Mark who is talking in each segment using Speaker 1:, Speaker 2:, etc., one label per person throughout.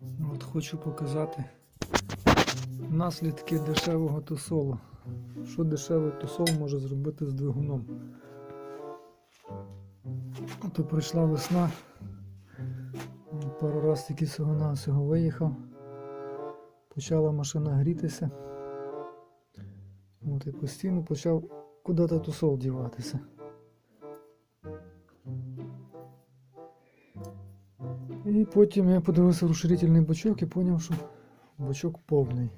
Speaker 1: От хочу показати наслідки дешевого тусолу. Що дешевий тусол може зробити з двигуном. Ото прийшла весна. Пару раз тільки всього навсього виїхав. Почала машина грітися. От і постійно почав куди-то тусол діватися. І потім я подивився в розширительний бачок і зрозумів, що бачок повний.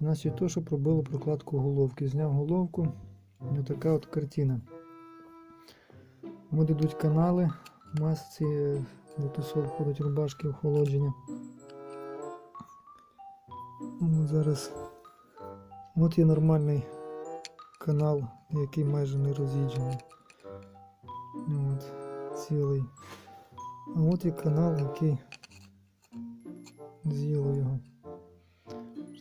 Speaker 1: Значить, то, що пробило прокладку головки. Зняв головку. І така от картина. От йдуть канали, масці, де тусол входить рубашки охолодження. От зараз. От є нормальний канал, який майже не роз'їджений. Цілий. А от і канал, який з'їло його.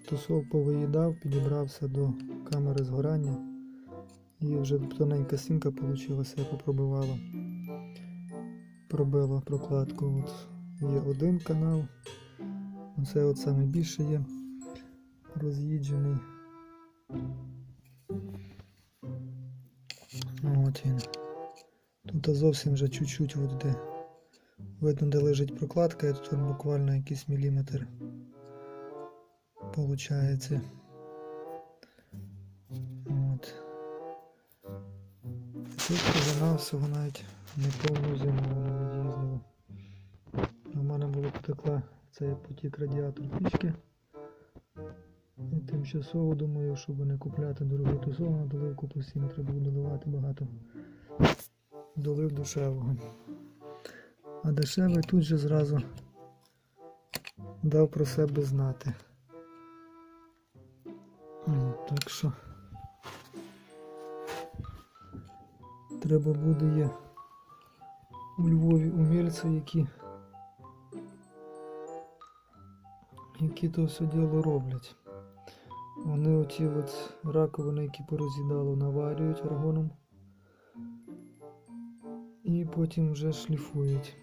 Speaker 1: Стосов повиїдав, підібрався до камери згорання. І вже тоненька стінка вийшла, я попробивала. Пробила прокладку. От є один канал. Оце от саме більше є роз'їджений. От він. Тут зовсім вже чуть-чуть от де. Видно, де лежить прокладка, і тут буквально якийсь міліметр получається. От. Тут вона всього навіть не повну зиму від'їздила. У мене було потекла цей потік радіатор пічки. І тимчасово думаю, щоб не купляти дорогу тусову доливку постійно треба доливати багато. Долив дешевого. А дешевий тут же зразу дав про себе знати. Так що треба буде є у Львові умільці, які, які то все діло роблять. Вони оті от раковини, які пороз'їдало, наварюють аргоном і потім вже шліфують.